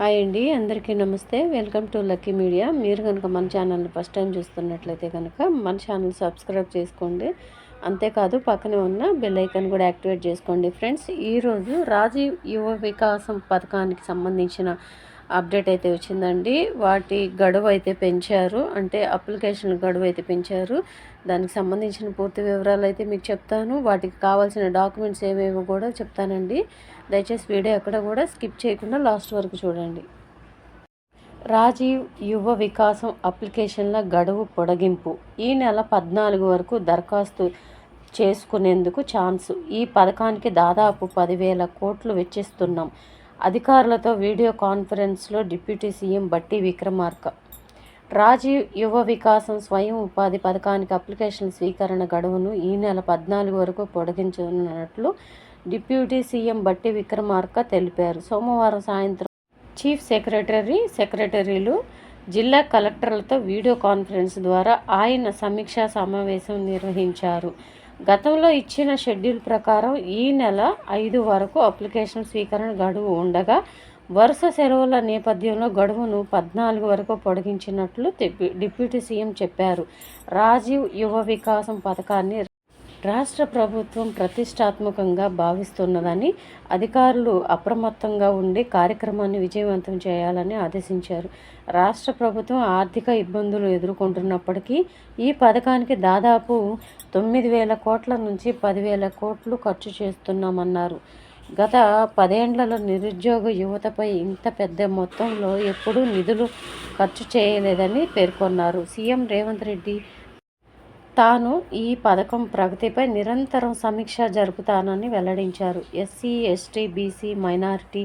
Hi అండి అందరికీ నమస్తే. Welcome to Lucky Media. మీరు కనుక మన ఛానల్ని ఫస్ట్ టైం చూస్తున్నట్లయితే కనుక మన ఛానల్ సబ్స్క్రైబ్ చేసుకోండి. అంతేకాదు పక్కనే ఉన్న బెల్ ఐకాన్ కూడా యాక్టివేట్ చేసుకోండి. ఫ్రెండ్స్ ఈరోజు రాజీవ్ యువ వికాసం పథకానికి సంబంధించిన అప్డేట్ అయితే వచ్చిందండి. వాటి గడువు అయితే పెంచారు. అంటే అప్లికేషన్ గడువు అయితే పెంచారు. దానికి సంబంధించిన పూర్తి వివరాలు అయితే మీకు చెప్తాను. వాటికి కావాల్సిన డాక్యుమెంట్స్ ఏమేమో కూడా చెప్తానండి. దయచేసి వీడియో ఎక్కడ కూడా స్కిప్ చేయకుండా లాస్ట్ వరకు చూడండి. రాజీవ్ యువ వికాసం అప్లికేషన్ల గడువు పొడిగింపు. ఈ నెల పద్నాలుగు వరకు దరఖాస్తు చేసుకునేందుకు ఛాన్సు. ఈ పథకానికి దాదాపు పదివేల కోట్లు వెచ్చిస్తున్నాం. అధికారులతో వీడియో కాన్ఫరెన్స్లో డిప్యూటీ సీఎం బట్టి విక్రమార్క. రాజీవ్ యువ వికాసం స్వయం ఉపాధి పథకానికి అప్లికేషన్ స్వీకరణ గడువును ఈ నెల పద్నాలుగు వరకు పొడిగించనున్నట్లు డిప్యూటీ సీఎం బట్టి విక్రమార్క తెలిపారు. సోమవారం సాయంత్రం చీఫ్ సెక్రటరీ సెక్రటరీలు జిల్లా కలెక్టర్లతో వీడియో కాన్ఫరెన్స్ ద్వారా ఆయన సమీక్షా సమావేశం నిర్వహించారు. గతంలో ఇచ్చిన షెడ్యూల్ ప్రకారం ఈ నెల ఐదు వరకు అప్లికేషన్ స్వీకరణ గడువు ఉండగా వరుస సెలవుల నేపథ్యంలో గడువును పద్నాలుగు వరకు పొడిగించినట్లు డిప్యూటీ సీఎం చెప్పారు. రాజీవ్ యువ వికాసం పథకాన్ని రాష్ట్ర ప్రభుత్వం ప్రతిష్టాత్మకంగా భావిస్తున్నదని అధికారులు అప్రమత్తంగా ఉండి కార్యక్రమాన్ని విజయవంతం చేయాలని ఆదేశించారు. రాష్ట్ర ప్రభుత్వం ఆర్థిక ఇబ్బందులు ఎదుర్కొంటున్నప్పటికీ ఈ పథకానికి దాదాపు తొమ్మిది వేల కోట్ల నుంచి పదివేల కోట్లు ఖర్చు చేస్తున్నామన్నారు. గత పదేండ్లలో నిరుద్యోగ యువతపై ఇంత పెద్ద మొత్తంలో ఎప్పుడూ నిధులు ఖర్చు చేయలేదని పేర్కొన్నారు. సీఎం రేవంత్ రెడ్డి తాను ఈ పథకం ప్రగతిపై నిరంతరం సమీక్ష జరుపుతానని వెల్లడించారు. SC ST BC minority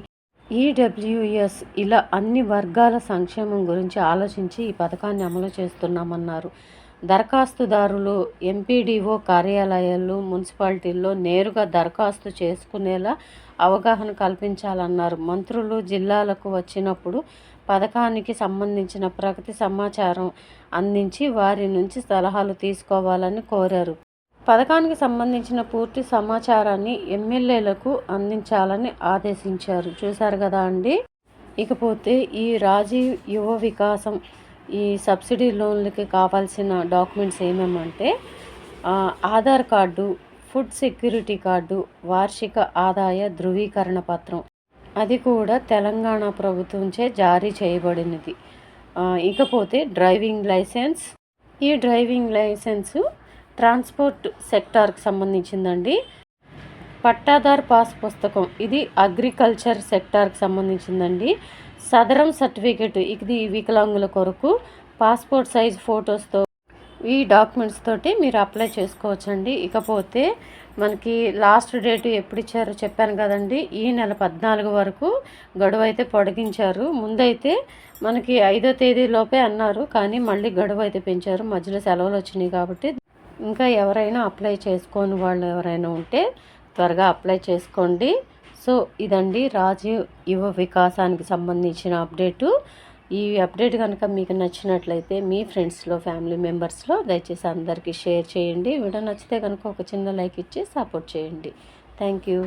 EWS ఇలా అన్ని వర్గాల సంక్షేమం గురించి ఆలోచించి ఈ పథకాన్ని అమలు చేస్తున్నామన్నారు. దరఖాస్తుదారులు ఎంపీడీఓ కార్యాలయాలు మున్సిపాలిటీల్లో నేరుగా దరఖాస్తు చేసుకునేలా అవగాహన కల్పించాలన్నారు. మంత్రులు జిల్లాలకు వచ్చినప్పుడు పథకానికి సంబంధించిన ప్రగతి సమాచారం అందించి వారి నుంచి సలహాలు తీసుకోవాలని కోరారు. పథకానికి సంబంధించిన పూర్తి సమాచారాన్ని ఎమ్మెల్యేలకు అందించాలని ఆదేశించారు. చూశారు కదా అండి? ఇకపోతే ఈ రాజీవ్ యువ వికాసం ఈ సబ్సిడీ లోన్లకి కావాల్సిన documents ఏమేమంటే Aadhaar card food security card వార్షిక ఆదాయ ధృవీకరణ పత్రం అది కూడా తెలంగాణ ప్రభుత్వంచే జారీ చేయబడినది. ఇకపోతే డ్రైవింగ్ లైసెన్స్. ఈ డ్రైవింగ్ లైసెన్సు ట్రాన్స్పోర్ట్ సెక్టార్కి సంబంధించిందండి. పట్టాదార్ పాస్ పుస్తకం ఇది అగ్రికల్చర్ సెక్టార్కి సంబంధించిందండి. సదరం సర్టిఫికెట్ ఇది వికలాంగుల కొరకు. పాస్పోర్ట్ సైజ్ ఫొటోస్తో ఈ డాక్యుమెంట్స్ తోటి మీరు అప్లై చేసుకోవచ్చండి. ఇకపోతే మనకి లాస్ట్ డేట్ ఎప్పుడు ఇచ్చారో చెప్పాను కదండి. ఈ నెల పద్నాలుగు వరకు గడువు అయితే పొడిగించారు. ముందైతే మనకి ఐదో తేదీలోపే అన్నారు. కానీ మళ్ళీ గడువు అయితే పెంచారు. మధ్యలో సెలవులు వచ్చినాయి కాబట్టి ఇంకా ఎవరైనా అప్లై చేసుకోని వాళ్ళు ఎవరైనా ఉంటే త్వరగా అప్లై చేసుకోండి. సో ఇదండి రాజీవ్ యువ వికాసానికి సంబంధించిన అప్డేటు ఈ అప్డేట్ కనుక మీకు నచ్చినట్లయితే మీ ఫ్రెండ్స్లో ఫ్యామిలీ మెంబర్స్లో దయచేసి అందరికీ షేర్ చేయండి. వీడియో నచ్చితే కనుక ఒక చిన్న లైక్ ఇచ్చి సపోర్ట్ చేయండి. Thank you.